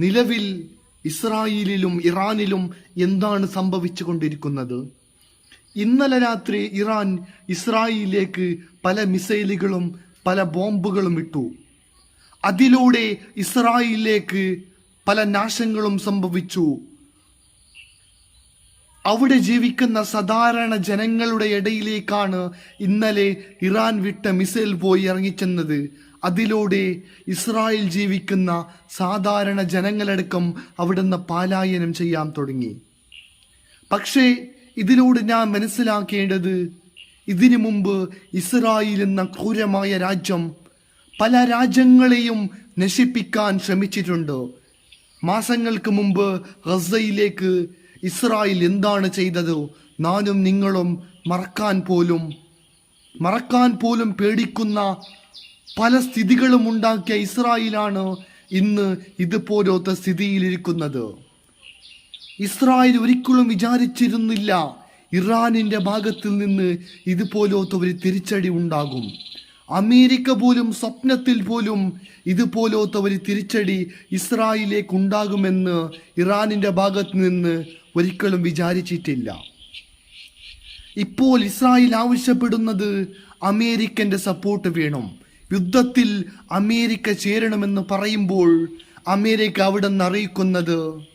നിലവിൽ ഇസ്രായേലിലും ഇറാനിലും എന്താണ് സംഭവിച്ചു കൊണ്ടിരിക്കുന്നത് ഇന്നലെ രാത്രി ഇറാൻ ഇസ്രായേലിലേക്ക് പല മിസൈലുകളും പല ബോംബുകളും ഇട്ടു. അതിലൂടെ ഇസ്രായേലിലേക്ക് പല നാശങ്ങളും സംഭവിച്ചു. അവിടെ ജീവിക്കുന്ന സാധാരണ ജനങ്ങളുടെ ഇടയിലേക്കാണ് ഇന്നലെ ഇറാൻ വിട്ട മിസൈൽ പോയി ഇറങ്ങിച്ചെന്നത്. അതിലൂടെ ഇസ്രായേൽ ജീവിക്കുന്ന സാധാരണ ജനങ്ങളടക്കം അവിടുന്ന് പാലായനം ചെയ്യാൻ തുടങ്ങി. പക്ഷേ ഇതിലൂടെ ഞാൻ മനസ്സിലാക്കേണ്ടത് ഇതിനു മുമ്പ് ഇസ്രായേൽ എന്ന ക്രൂരമായ രാജ്യം പല രാജ്യങ്ങളെയും നശിപ്പിക്കാൻ ശ്രമിച്ചിട്ടുണ്ട്. മാസങ്ങൾക്ക് മുമ്പ് ഗസയിലേക്ക് ഇസ്രായേൽ എന്താണ് ചെയ്തത്? നാനും നിങ്ങളും മറക്കാൻ പോലും മറക്കാൻ പോലും പേടിക്കുന്ന പല സ്ഥിതികളും ഉണ്ടാക്കിയ ഇസ്രായേലാണ് ഇന്ന് ഇതുപോലത്തെ സ്ഥിതിയിലിരിക്കുന്നത്. ഇസ്രായേൽ ഒരിക്കലും വിചാരിച്ചിരുന്നില്ല ഇറാനിന്റെ ഭാഗത്തിൽ നിന്ന് ഇതുപോലത്തെ ഒരു തിരിച്ചടി ഉണ്ടാകും. അമേരിക്ക പോലും സ്വപ്നത്തിൽ പോലും ഇതുപോലത്തെ ഒരു തിരിച്ചടി ഇസ്രായേലിലേക്ക് ഉണ്ടാകുമെന്ന് ഇറാനിന്റെ ഭാഗത്ത് നിന്ന് ഒരിക്കലും വിചാരിച്ചിട്ടില്ല. ഇപ്പോൾ ഇസ്രായേൽ ആവശ്യപ്പെടുന്നത് അമേരിക്കന്റെ സപ്പോർട്ട് വേണം. യുദ്ധത്തിൽ അമേരിക്ക ചേരണമെന്ന് പറയുമ്പോൾ അമേരിക്ക അവിടെ നിന്ന് അറിയിക്കുന്നത്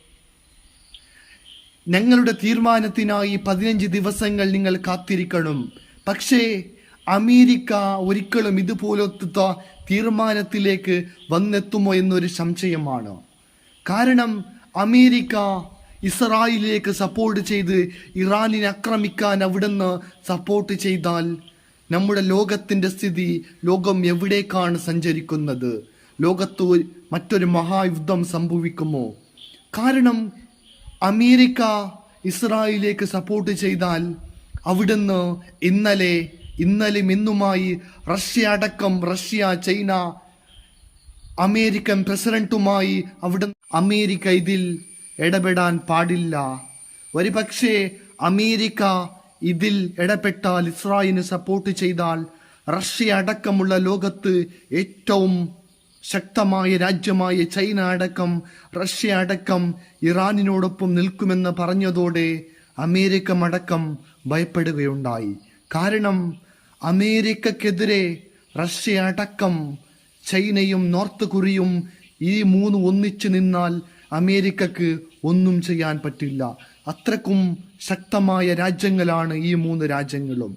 ഞങ്ങളുടെ തീരുമാനത്തിനായി പതിനഞ്ച് ദിവസങ്ങൾ നിങ്ങൾ കാത്തിരിക്കണം. പക്ഷേ അമേരിക്ക ഒരിക്കലും ഇതുപോലത്തെ തീരുമാനത്തിലേക്ക് വന്നെത്തുമോ എന്നൊരു സംശയമാണ്. കാരണം അമേരിക്ക ഇസ്രായേലിലേക്ക് സപ്പോർട്ട് ചെയ്ത് ഇറാനിനെ ആക്രമിക്കാൻ അവിടുന്ന് സപ്പോർട്ട് ചെയ്താൽ നമ്മുടെ ലോകത്തിന്റെ സ്ഥിതി ലോകം എവിടേക്കാണ് സഞ്ചരിക്കുന്നത്? ലോകത്ത് മറ്റൊരു മഹായുദ്ധം സംഭവിക്കുമോ? കാരണം അമേരിക്ക ഇസ്രായേലിലേക്ക് സപ്പോർട്ട് ചെയ്താൽ അവിടുന്ന് ഇന്നലെ ഇന്നലെ ഇന്നുമായി റഷ്യ അടക്കം റഷ്യ ചൈന അമേരിക്കൻ പ്രസിഡന്റുമായി അവിടെ അമേരിക്ക ഇതിൽ ഇടപെടാൻ പാടില്ല. ഒരുപക്ഷെ അമേരിക്ക ഇതിൽ ഇടപെട്ടാൽ ഇസ്രായേലിന് സപ്പോർട്ട് ചെയ്താൽ റഷ്യ അടക്കമുള്ള ലോകത്ത് ഏറ്റവും ശക്തമായ രാജ്യമായ ചൈന അടക്കം റഷ്യ അടക്കം ഇറാനിനോടൊപ്പം നിൽക്കുമെന്ന് പറഞ്ഞതോടെ അമേരിക്ക അടക്കം ഭയപ്പെടുകയുണ്ടായി. കാരണം അമേരിക്കക്കെതിരെ റഷ്യ അടക്കം ചൈനയും നോർത്ത് കൊറിയയും ഈ മൂന്ന് ഒന്നിച്ചു നിന്നാൽ അമേരിക്കക്ക് ഒന്നും ചെയ്യാൻ പറ്റില്ല. അത്രക്കും ശക്തമായ രാജ്യങ്ങളാണ് ഈ മൂന്ന് രാജ്യങ്ങളും.